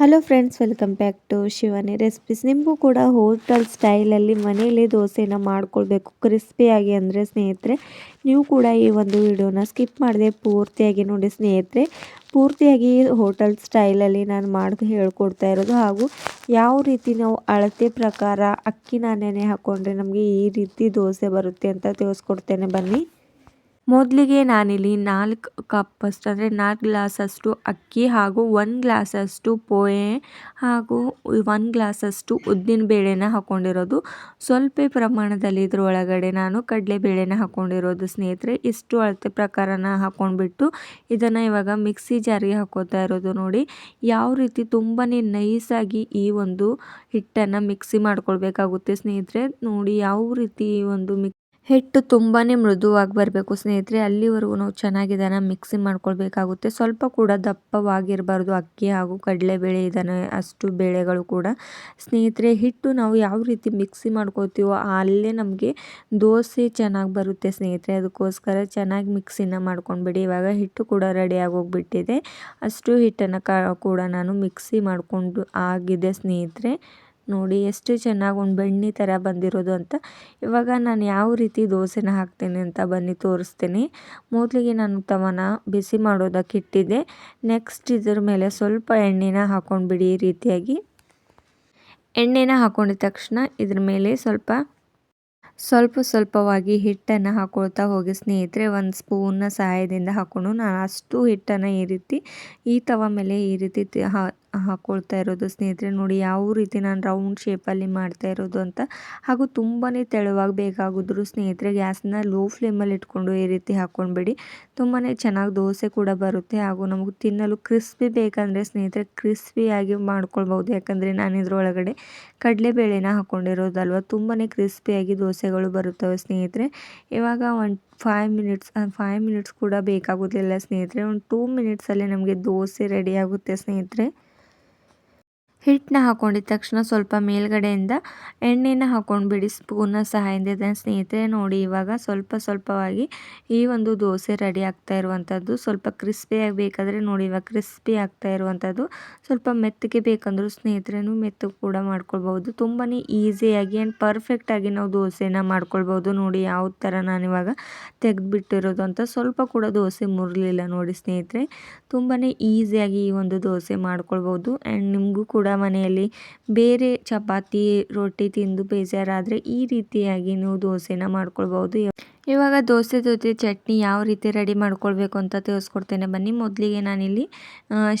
Hello friends welcome back to Shivani recipes ನಿಮಗೂ ಕೂಡ hotel ಸ್ಟೈಲಲ್ಲಿ ಮನೆಯಲ್ಲೇ ದೋಸೆನ ಮಾಡ್ಕೊಳ್ಬೇಕು ಕ್ರಿಸ್ಪಿಯಾಗಿ ಅಂದರೆ ಸ್ನೇಹಿತರೆ. ನೀವು ಕೂಡ ಈ ಒಂದು ವಿಡಿಯೋನ ಸ್ಕಿಪ್ ಮಾಡದೆ ಪೂರ್ತಿಯಾಗಿ ನೋಡಿ ಸ್ನೇಹಿತರೆ. ಪೂರ್ತಿಯಾಗಿ ಹೋಟೆಲ್ ಸ್ಟೈಲಲ್ಲಿ ನಾನು ಮಾಡಿ ಹೇಳ್ಕೊಡ್ತಾ ಇರೋದು. ಹಾಗೂ ಯಾವ ರೀತಿ ನಾವು ಅಳತೆ ಪ್ರಕಾರ ಅಕ್ಕಿ ನೆನೆ ಹಾಕ್ಕೊಂಡ್ರೆ ನಮಗೆ ಈ ರೀತಿ ದೋಸೆ ಬರುತ್ತೆ ಅಂತ ತಿಳಿಸ್ಕೊಡ್ತೇನೆ. ಬನ್ನಿ. ಮೊದಲಿಗೆ ನಾನಿಲ್ಲಿ ನಾಲ್ಕು ಕಪ್ಪಷ್ಟು ಅಂದರೆ ನಾಲ್ಕು ಗ್ಲಾಸಷ್ಟು ಅಕ್ಕಿ ಹಾಗೂ ಒಂದು ಗ್ಲಾಸಷ್ಟು ಪೋಹೆ ಹಾಗೂ ಒಂದು ಗ್ಲಾಸಷ್ಟು ಉದ್ದಿನ ಬೇಳೆನ ಹಾಕ್ಕೊಂಡಿರೋದು ಸ್ವಲ್ಪ ಪ್ರಮಾಣದಲ್ಲಿ ಇದ್ರ ಒಳಗಡೆ ನಾನು ಕಡಲೆಬೇಳೆನ ಹಾಕ್ಕೊಂಡಿರೋದು ಸ್ನೇಹಿತರೆ. ಇಷ್ಟು ಅಳತೆ ಪ್ರಕಾರನ ಹಾಕ್ಕೊಂಡ್ಬಿಟ್ಟು ಇದನ್ನು ಇವಾಗ ಮಿಕ್ಸಿ ಜಾರಿಗೆ ಹಾಕೋತಾ ಇರೋದು ನೋಡಿ. ಯಾವ ರೀತಿ ತುಂಬಾ ನೈಸಾಗಿ ಈ ಒಂದು ಹಿಟ್ಟನ್ನು ಮಿಕ್ಸಿ ಮಾಡ್ಕೊಳ್ಬೇಕಾಗುತ್ತೆ ಸ್ನೇಹಿತರೆ. ನೋಡಿ ಯಾವ ರೀತಿ ಈ ಒಂದು ಹಿಟ್ಟು ತುಂಬಾ ಮೃದುವಾಗಿ ಬರಬೇಕು ಸ್ನೇಹಿತರೆ. ಅಲ್ಲಿವರೆಗೂ ನಾವು ಚೆನ್ನಾಗಿ ಇದನ್ನು ಮಿಕ್ಸಿ ಮಾಡ್ಕೊಳ್ಬೇಕಾಗುತ್ತೆ. ಸ್ವಲ್ಪ ಕೂಡ ದಪ್ಪವಾಗಿರಬಾರ್ದು. ಅಕ್ಕಿ ಹಾಗೂ ಕಡಲೆಬೇಳೆ ಇದನ್ನು ಅಷ್ಟು ಬೇಳೆಗಳು ಕೂಡ. ಸ್ನೇಹಿತರೆ, ಹಿಟ್ಟು ನಾವು ಯಾವ ರೀತಿ ಮಿಕ್ಸಿ ಮಾಡ್ಕೋತೀವೋ ಅಲ್ಲೇ ನಮಗೆ ದೋಸೆ ಚೆನ್ನಾಗಿ ಬರುತ್ತೆ ಸ್ನೇಹಿತರೆ. ಅದಕ್ಕೋಸ್ಕರ ಚೆನ್ನಾಗಿ ಮಿಕ್ಸಿನ ಮಾಡ್ಕೊಂಡ್ಬಿಡಿ. ಇವಾಗ ಹಿಟ್ಟು ಕೂಡ ರೆಡಿಯಾಗಿ ಹೋಗ್ಬಿಟ್ಟಿದೆ. ಅಷ್ಟು ಹಿಟ್ಟನ್ನು ಕೂಡ ನಾನು ಮಿಕ್ಸಿ ಮಾಡಿಕೊಂಡು ಆಗಿದೆ ಸ್ನೇಹಿತರೆ. ನೋಡಿ ಎಷ್ಟು ಚೆನ್ನಾಗಿ ಒಂದು ಬೆಣ್ಣೆ ಥರ ಬಂದಿರೋದು ಅಂತ. ಇವಾಗ ನಾನು ಯಾವ ರೀತಿ ದೋಸೆನ ಹಾಕ್ತೇನೆ ಅಂತ ಬನ್ನಿ ತೋರಿಸ್ತೀನಿ. ಮೊದಲಿಗೆ ನಾನು ತವನ ಬಿಸಿ ಮಾಡೋದಕ್ಕೆ ಇಟ್ಟಿದ್ದೆ. ನೆಕ್ಸ್ಟ್ ಇದ್ರ ಮೇಲೆ ಸ್ವಲ್ಪ ಎಣ್ಣೆನ ಹಾಕೊಂಡ್ಬಿಡಿ ಈ ರೀತಿಯಾಗಿ. ಎಣ್ಣೆನ ಹಾಕ್ಕೊಂಡಿದ ತಕ್ಷಣ ಇದ್ರ ಮೇಲೆ ಸ್ವಲ್ಪ ಸ್ವಲ್ಪ ಸ್ವಲ್ಪವಾಗಿ ಹಿಟ್ಟನ್ನು ಹಾಕೊಳ್ತಾ ಹೋಗಿ ಸ್ನೇಹಿತರೆ, ಒಂದು ಸ್ಪೂನ್ನ ಸಹಾಯದಿಂದ ಹಾಕ್ಕೊಂಡು ನಾನು ಅಷ್ಟು ಹಿಟ್ಟನ್ನು ಈ ರೀತಿ, ಈ ತವ ಮೇಲೆ ಈ ರೀತಿ ಹಾಕ್ಕೊಳ್ತಾ ಇರೋದು, ಸ್ನೇಹಿತರೆ. ನೋಡಿ, ಯಾವ ರೀತಿ ನಾನು ರೌಂಡ್ ಶೇಪಲ್ಲಿ ಮಾಡ್ತಾ ಇರೋದು ಅಂತ. ಹಾಗೂ ತುಂಬಾ ತೆಳುವಾಗಿ ಬೇಕಾಗಿದ್ರು ಸ್ನೇಹಿತರೆ ಗ್ಯಾಸ್ನ ಲೋ ಫ್ಲೇಮಲ್ಲಿ ಇಟ್ಕೊಂಡು ಈ ರೀತಿ ಹಾಕ್ಕೊಂಡ್ಬಿಡಿ ತುಂಬಾ ಚೆನ್ನಾಗಿ ದೋಸೆ ಕೂಡ ಬರುತ್ತೆ. ಹಾಗೂ ನಮಗೆ ತಿನ್ನಲು ಕ್ರಿಸ್ಪಿ ಬೇಕಂದರೆ, ಸ್ನೇಹಿತರೆ ಕ್ರಿಸ್ಪಿಯಾಗಿ ಮಾಡ್ಕೊಳ್ಬೋದು ಯಾಕಂದರೆ ನಾನು ಇದ್ರೊಳಗಡೆ ಕಡಲೆಬೇಳೆನ ಹಾಕ್ಕೊಂಡಿರೋದಲ್ವ ತುಂಬಾ ಕ್ರಿಸ್ಪಿಯಾಗಿ ದೋಸೆಗಳು ಬರುತ್ತವೆ, ಸ್ನೇಹಿತರೆ. ಇವಾಗ ಒಂದು ಫೈವ್ ಮಿನಿಟ್ಸ್ ಫೈವ್ ಮಿನಿಟ್ಸ್ ಕೂಡ ಬೇಕಾಗೋದಿಲ್ಲ, ಸ್ನೇಹಿತರೆ. ಒಂದು ಟೂ ಮಿನಿಟ್ಸಲ್ಲಿ ನಮಗೆ ದೋಸೆ ರೆಡಿ ಆಗುತ್ತೆ, ಸ್ನೇಹಿತರೆ. ಹಿಟ್ಟನ್ನ ಹಾಕೊಂಡಿದ ತಕ್ಷಣ ಸ್ವಲ್ಪ ಮೇಲ್ಗಡೆಯಿಂದ ಎಣ್ಣೆನ ಹಾಕೊಂಡ್ಬಿಡಿ ಸ್ಪೂನ್ನ ಸಹಾಯದಿಂದ ಸ್ನೇಹಿತರೆ ನೋಡಿ, ಇವಾಗ ಸ್ವಲ್ಪ ಸ್ವಲ್ಪವಾಗಿ ಈ ಒಂದು ದೋಸೆ ರೆಡಿ ಆಗ್ತಾ ಇರುವಂಥದ್ದು ಸ್ವಲ್ಪ ಕ್ರಿಸ್ಪಿಯಾಗಿ ಬೇಕಾದರೆ ನೋಡಿ, ಇವಾಗ ಕ್ರಿಸ್ಪಿ ಆಗ್ತಾ ಇರುವಂಥದ್ದು ಸ್ವಲ್ಪ ಮೆತ್ತಗೆ ಬೇಕಂದರೂ ಸ್ನೇಹಿತರೇನು ಮೆತ್ತಗೆ ಕೂಡ ಮಾಡ್ಕೊಳ್ಬೋದು ತುಂಬಾ ಈಸಿಯಾಗಿ ಆ್ಯಂಡ್ ಪರ್ಫೆಕ್ಟಾಗಿ ನಾವು ದೋಸೆನ ಮಾಡ್ಕೊಳ್ಬೋದು ನೋಡಿ, ಯಾವ ಥರ ನಾನಿವಾಗ ತೆಗೆದುಬಿಟ್ಟಿರೋದು ಅಂತ ಸ್ವಲ್ಪ ಕೂಡ ದೋಸೆ ಮುರಲಿಲ್ಲ ನೋಡಿ ಸ್ನೇಹಿತರೆ. ತುಂಬಾ ಈಸಿಯಾಗಿ ಈ ಒಂದು ದೋಸೆ ಮಾಡ್ಕೊಳ್ಬೋದು ಆ್ಯಂಡ್ ನಿಮಗೂ ಕೂಡ ಮನೆಯಲ್ಲಿ ಬೇರೆ ಚಪಾತಿ, ರೊಟ್ಟಿ ತಿಂದು ಬೇಜಾರಾದರೆ ಈ ರೀತಿಯಾಗಿ ನೀವು ದೋಸೆನ ಮಾಡ್ಕೊಳ್ಬೋದು ಇವಾಗ ದೋಸೆ, ಜೊತೆ ಚಟ್ನಿ ಯಾವ ರೀತಿ ರೆಡಿ ಮಾಡ್ಕೊಳ್ಬೇಕು ಅಂತ ತಿಳಿಸ್ಕೊಡ್ತೇನೆ. ಬನ್ನಿ, ಮೊದಲಿಗೆ ನಾನಿಲ್ಲಿ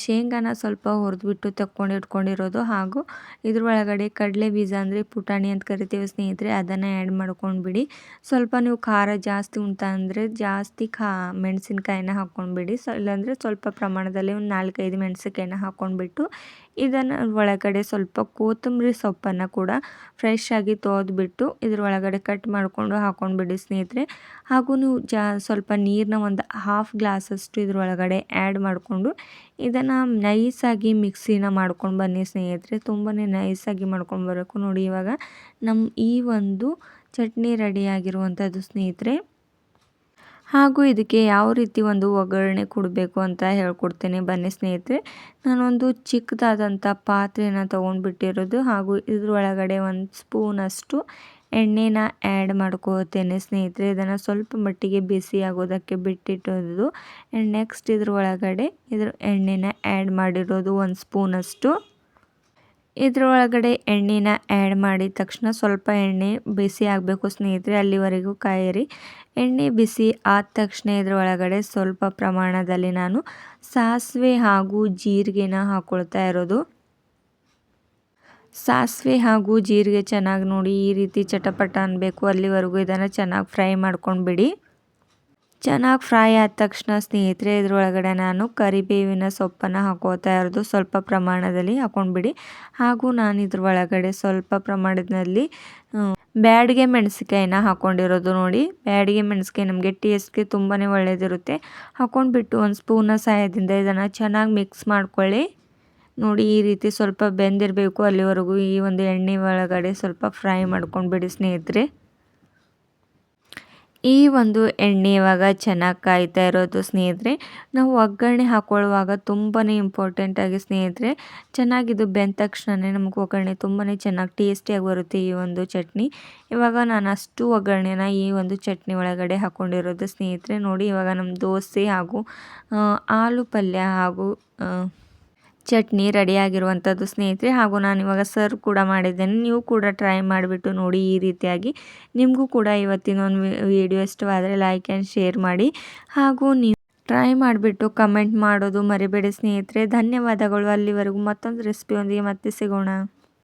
ಶೇಂಗಾನ ಸ್ವಲ್ಪ ಹುರಿದ್ಬಿಟ್ಟು ತಕ್ಕೊಂಡು ಇಟ್ಕೊಂಡಿರೋದು ಹಾಗೂ ಇದ್ರ ಒಳಗಡೆ ಕಡಲೆ ಬೀಜ ಅಂದರೆ ಪುಟಾಣಿ ಅಂತ ಕರಿತೀವಿ ಸ್ನೇಹಿತರೆ, ಅದನ್ನು ಆ್ಯಡ್ ಮಾಡ್ಕೊಂಡ್ಬಿಡಿ. ಸ್ವಲ್ಪ ನೀವು ಖಾರ ಜಾಸ್ತಿ ಉಂಟ ಅಂದರೆ ಜಾಸ್ತಿ ಖಾ, ಮೆಣಸಿನ್ಕಾಯಿನ ಹಾಕ್ಕೊಂಡ್ಬಿಡಿ ಸೊ, ಇಲ್ಲಾಂದರೆ ಸ್ವಲ್ಪ ಪ್ರಮಾಣದಲ್ಲಿ ಒಂದು ನಾಲ್ಕೈದು ಮೆಣಸಿನ್ಕಾಯಿನ ಹಾಕ್ಕೊಂಡ್ಬಿಟ್ಟು ಇದನ್ನು ಒಳಗಡೆ ಸ್ವಲ್ಪ ಕೊತ್ತಂಬರಿ ಸೊಪ್ಪನ್ನು ಕೂಡ ಫ್ರೆಶ್ ಆಗಿ ಇದ್ರ ಒಳಗಡೆ ಕಟ್ ಮಾಡಿಕೊಂಡು ಬಿಡಿ ಸ್ನೇಹಿತರೆ. ಹಾಗೂ ನೀವು ಜಾ, ಸ್ವಲ್ಪ ನೀರನ್ನ ಒಂದು ಹಾಫ್ ಗ್ಲಾಸಷ್ಟು ಇದ್ರೊಳಗಡೆ ಆ್ಯಡ್ ಮಾಡಿಕೊಂಡು ಇದನ್ನು ನೈಸಾಗಿ ಮಿಕ್ಸಿನ ಮಾಡ್ಕೊಂಡು ಬನ್ನಿ ಸ್ನೇಹಿತರೆ. ತುಂಬಾ ನೈಸಾಗಿ ಮಾಡ್ಕೊಂಡು ಬರಬೇಕು ನೋಡಿ ಇವಾಗ. ನಮ್ಮ ಈ ಒಂದು ಚಟ್ನಿ ರೆಡಿಯಾಗಿರುವಂಥದ್ದು ಸ್ನೇಹಿತರೆ. ಹಾಗೂ ಇದಕ್ಕೆ ಯಾವ ರೀತಿ ಒಂದು ಒಗ್ಗರಣೆ ಕೊಡಬೇಕು ಅಂತ ಹೇಳ್ಕೊಡ್ತೇನೆ. ಬನ್ನಿ ಸ್ನೇಹಿತರೆ, ನಾನೊಂದು ಚಿಕ್ಕದಾದಂಥ ಪಾತ್ರೆನ ತೊಗೊಂಡ್ಬಿಟ್ಟಿರೋದು ಹಾಗೂ ಇದರೊಳಗಡೆ ಒಂದು ಸ್ಪೂನಷ್ಟು ಎಣ್ಣೆನ ಆ್ಯಡ್ ಮಾಡ್ಕೋತೇನೆ ಸ್ನೇಹಿತರೆ. ಇದನ್ನು ಸ್ವಲ್ಪ ಮಟ್ಟಿಗೆ ಬಿಸಿ ಆಗೋದಕ್ಕೆ ಬಿಟ್ಟಿಟ್ಟೋದು ಆ್ಯಂಡ್ ನೆಕ್ಸ್ಟ್ ಇದ್ರ ಒಳಗಡೆ ಇದ್ರ ಎಣ್ಣೆನ ಆ್ಯಡ್ ಮಾಡಿರೋದು ಒಂದು ಸ್ಪೂನಷ್ಟು. ಇದರೊಳಗಡೆ ಎಣ್ಣೆನ ಆ್ಯಡ್ ಮಾಡಿದ ತಕ್ಷಣ ಸ್ವಲ್ಪ ಎಣ್ಣೆ ಬಿಸಿ ಆಗಬೇಕು ಸ್ನೇಹಿತರೆ. ಅಲ್ಲಿವರೆಗೂ ಕಾಯಿರಿ. ಎಣ್ಣೆ ಬಿಸಿ ಆದ ತಕ್ಷಣ ಇದ್ರೊಳಗಡೆ ಸ್ವಲ್ಪ ಪ್ರಮಾಣದಲ್ಲಿ ನಾನು ಸಾಸಿವೆ ಹಾಗೂ ಜೀರಿಗೆನ ಹಾಕೊಳ್ತಾ ಇರೋದು. ಸಾಸಿವೆ ಹಾಗೂ ಜೀರಿಗೆ ಚೆನ್ನಾಗಿ ನೋಡಿ ಈ ರೀತಿ ಚಟಪಟ ಅನ್ನಬೇಕು ಅಲ್ಲಿವರೆಗೂ ಇದನ್ನು ಚೆನ್ನಾಗಿ ಫ್ರೈ ಮಾಡ್ಕೊಂಡ್ಬಿಡಿ. ಚೆನ್ನಾಗಿ ಫ್ರೈ ಆದ ತಕ್ಷಣ ಸ್ನೇಹಿತರೆ ಇದರೊಳಗಡೆ ನಾನು ಕರಿಬೇವಿನ ಸೊಪ್ಪನ್ನು ಹಾಕೋತಾ ಇರೋದು. ಸ್ವಲ್ಪ ಪ್ರಮಾಣದಲ್ಲಿ ಹಾಕೊಂಡ್ಬಿಡಿ. ಹಾಗೂ ನಾನು ಇದ್ರೊಳಗಡೆ ಸ್ವಲ್ಪ ಪ್ರಮಾಣದಲ್ಲಿ ಬ್ಯಾಡಿಗೆ ಮೆಣಸಿಕಾಯಿನ ಹಾಕ್ಕೊಂಡಿರೋದು ನೋಡಿ. ಬ್ಯಾಡಿಗೆ ಮೆಣಸಿಕಾಯಿ ನಮಗೆ ಟೇಸ್ಟ್ಗೆ ತುಂಬಾ ಒಳ್ಳೆಯದಿರುತ್ತೆ ಹಾಕ್ಕೊಂಡ್ಬಿಟ್ಟು ಒಂದು ಸ್ಪೂನ ಸಹಾಯದಿಂದ ಇದನ್ನು ಚೆನ್ನಾಗಿ ಮಿಕ್ಸ್ ಮಾಡ್ಕೊಳ್ಳಿ. ನೋಡಿ, ಈ ರೀತಿ ಸ್ವಲ್ಪ ಬೆಂದಿರಬೇಕು ಅಲ್ಲಿವರೆಗೂ. ಈ ಒಂದು ಎಣ್ಣೆ ಒಳಗಡೆ ಸ್ವಲ್ಪ ಫ್ರೈ ಮಾಡ್ಕೊಂಡ್ಬಿಡಿ ಸ್ನೇಹಿತರೆ. ಈ ಒಂದು ಎಣ್ಣೆ ಇವಾಗ ಚೆನ್ನಾಗಿ ಕಾಯ್ತಾ ಇರೋದು ಸ್ನೇಹಿತರೆ. ನಾವು ಒಗ್ಗರಣೆ ಹಾಕೊಳ್ಳುವಾಗ ತುಂಬಾ ಇಂಪಾರ್ಟೆಂಟ್ ಆಗಿ ಸ್ನೇಹಿತರೆ, ಚೆನ್ನಾಗಿದು ಬೆಂದ ತಕ್ಷಣನೇ ನಮಗೆ ಒಗ್ಗರಣೆ ತುಂಬಾ ಚೆನ್ನಾಗಿ ಟೇಸ್ಟಿಯಾಗಿ ಬರುತ್ತೆ ಈ ಒಂದು ಚಟ್ನಿ. ಇವಾಗ ನಾನು ಅಷ್ಟು ಒಗ್ಗರಣೆನ ಈ ಒಂದು ಚಟ್ನಿ ಒಳಗಡೆ ಹಾಕ್ಕೊಂಡಿರೋದು ಸ್ನೇಹಿತರೆ. ನೋಡಿ ಇವಾಗ ನಮ್ಮ ದೋಸೆ ಹಾಗೂ ಆಲೂ ಪಲ್ಯ ಹಾಗೂ ಚಟ್ನಿ ರೆಡಿಯಾಗಿರುವಂಥದ್ದು ಸ್ನೇಹಿತರೆ. ಹಾಗೂ ನಾನು ಇವಾಗ ಸರ್ವ್ ಕೂಡ ಮಾಡಿದ್ದೇನೆ. ನೀವು ಕೂಡ ಟ್ರೈ ಮಾಡಿಬಿಟ್ಟು ನೋಡಿ ಈ ರೀತಿಯಾಗಿ. ನಿಮಗೂ ಕೂಡ ಇವತ್ತಿನ ಒಂದು ವಿಡಿಯೋ ಇಷ್ಟವಾದರೆ ಲೈಕ್ ಆ್ಯಂಡ್ ಶೇರ್ ಮಾಡಿ. ಹಾಗೂ ನೀವು ಟ್ರೈ ಮಾಡಿಬಿಟ್ಟು ಕಮೆಂಟ್ ಮಾಡೋದು ಮರಿಬೇಡಿ ಸ್ನೇಹಿತರೆ. ಧನ್ಯವಾದಗಳು. ಅಲ್ಲಿವರೆಗೂ ಮತ್ತೊಂದು ರೆಸಿಪಿಯೊಂದಿಗೆ ಮತ್ತೆ ಸಿಗೋಣ.